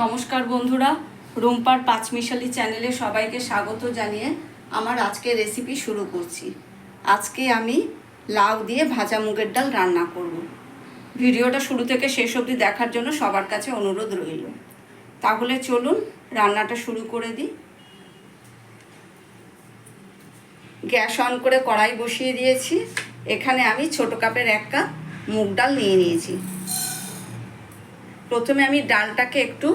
নমস্কার বন্ধুরা, রুম্পার পাঁচমিশালি চ্যানেলে সবাইকে স্বাগত জানিয়ে আমার আজকে রেসিপি শুরু করছি। আজকে আমি লাউ দিয়ে ভাজা মুগের ডাল রান্না করব। ভিডিওটা শুরু থেকে শেষ অবধি দেখার জন্য সবার কাছে অনুরোধ রইল। তাহলে চলুন রান্নাটা শুরু করে দিই। গ্যাস অন করে কড়াই বসিয়ে দিয়েছি। এখানে আমি ছোট কাপের এক কাপ মুগ ডাল নিয়ে নিয়েছি। প্রথমে আমি ডালটাকে একটু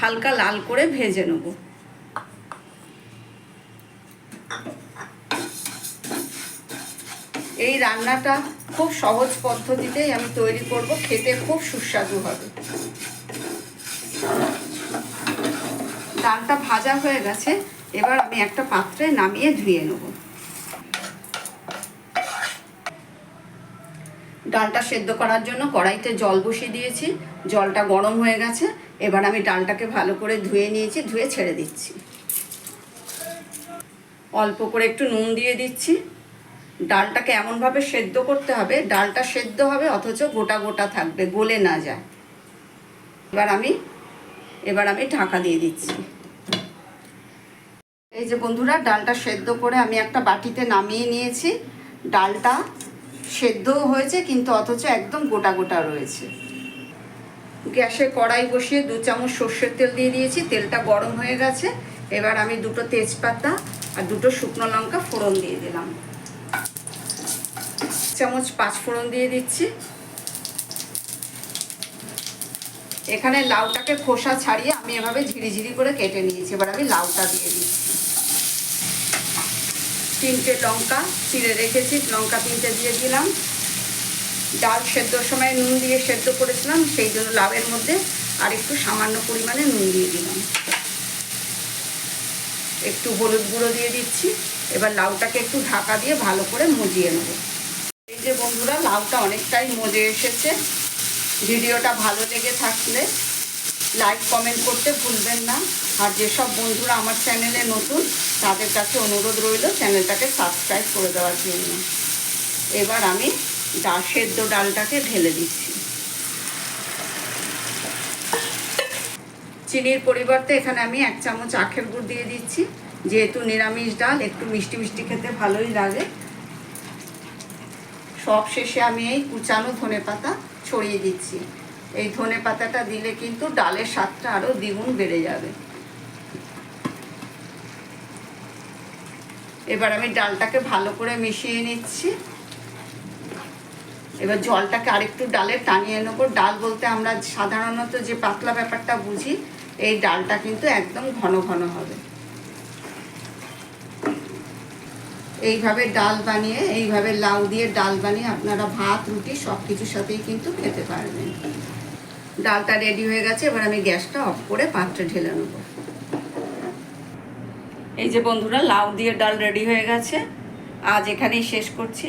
হালকা লাল করে ভেজে নেব। এই রান্নাটা খুব সহজ পদ্ধতিতেই আমি তৈরি করব, খেতে খুব সুস্বাদু হবে। ডালটা ভাজা হয়ে গেছে, এবার আমি একটা পাত্রে নামিয়ে ধুয়ে নেব। ডালটা সেদ্ধ করার জন্য কড়াইতে জল বসিয়ে দিয়েছি। জলটা গরম হয়ে গেছে, এবার আমি ডালটাকে ভালো করে ধুয়ে নিয়েছি, ধুয়ে ছেড়ে দিচ্ছি। অল্প করে একটু নুন দিয়ে দিচ্ছি। ডালটাকে এমনভাবে সেদ্ধ করতে হবে, ডালটা সেদ্ধ হবে, অথচ গোটা গোটা থাকবে, গলে না যায়। এবার আমি এবার আমি ঢাকা দিয়ে দিচ্ছি। এই যে বন্ধুরা, ডালটা সেদ্ধ করে আমি একটা বাটিতে নামিয়ে নিয়েছি। ডালটা সেদ্ধও হয়েছে, কিন্তু অথচ একদম গোটা গোটা রয়েছে। গ্যাসে কড়াই বসিয়ে দু চামচ সর্ষের তেল দিয়ে দিয়েছি, তেলটা গরম হয়ে গেছে। এবার আমি দুটো তেজপাতা আর দুটো শুকনো লঙ্কা ফোড়ন দিয়ে দিলাম। চামচ পাঁচ ফোড়ন দিয়ে দিচ্ছি। এখানে লাউটাকে খোসা ছাড়িয়ে আমি এভাবে ঝিরিঝিরি করে কেটে নিয়েছি। এবার আমি লাউটা দিয়ে দিচ্ছি। তিনটে লঙ্কা চিড়ে রেখেছি, লঙ্কা তিনটে দিয়ে দিলাম। ডাল সেদ্ধর সময় নুন দিয়ে সেদ্ধ করেছিলাম, সেই জন্য লাউয়ের মধ্যে আর একটু সামান্য পরিমাণে নুন দিয়ে দিলাম। একটু হলুদ গুঁড়ো দিয়ে দিচ্ছি, এবার লাউটাকে একটু ঢাকা দিয়ে ভালো করে মজিয়ে নেব। এই যে বন্ধুরা, লাউটা অনেকটাই মজে এসেছে। ভিডিওটা ভালো লেগে থাকলে লাইক, কমেন্ট করতে ভুলবেন না। আর যেসব বন্ধুরা আমার চ্যানেলে নতুন, তাদের কাছে অনুরোধ রইল চ্যানেলটাকে সাবস্ক্রাইব করে দেওয়ার জন্য। এবার আমি ডাল সেদ্ধ ডালটাকে ঢেলে দিচ্ছি। চিনির পরিবর্তে এখানে আমি এক চামচ আখের গুড় দিয়ে দিচ্ছি। যেহেতু নিরামিষ ডাল, একটু মিষ্টি মিষ্টি খেতে ভালোই লাগে। সব শেষে আমি এই কুচানো ধনে পাতা ছড়িয়ে দিচ্ছি। এই ধনে পাতাটা দিলে কিন্তু ডালের স্বাদটা আরও দ্বিগুণ বেড়ে যাবে। এবার আমি ডালটাকে ভালো করে মিশিয়ে নিচ্ছি। এবার জলটাকে আরেকটু ডালে টানিয়ে নেব। ডাল বলতে আমরা সাধারণত যে পাতলা ব্যাপারটা বুঝি, এই ডালটা কিন্তু একদম ঘন ঘন হবে। এইভাবে ডাল বানিয়ে, এইভাবে লাউ দিয়ে ডাল বানিয়ে আপনারা ভাত, রুটি সব কিছুর সাথেই কিন্তু খেতে পারবেন। ডালটা রেডি হয়ে গেছে, এবার আমি গ্যাসটা অফ করে পাত্রে ঢেলে নেব। এই যে বন্ধুরা, লাউ দিয়ে ডাল রেডি হয়ে গেছে। আজ এখানেই শেষ করছি।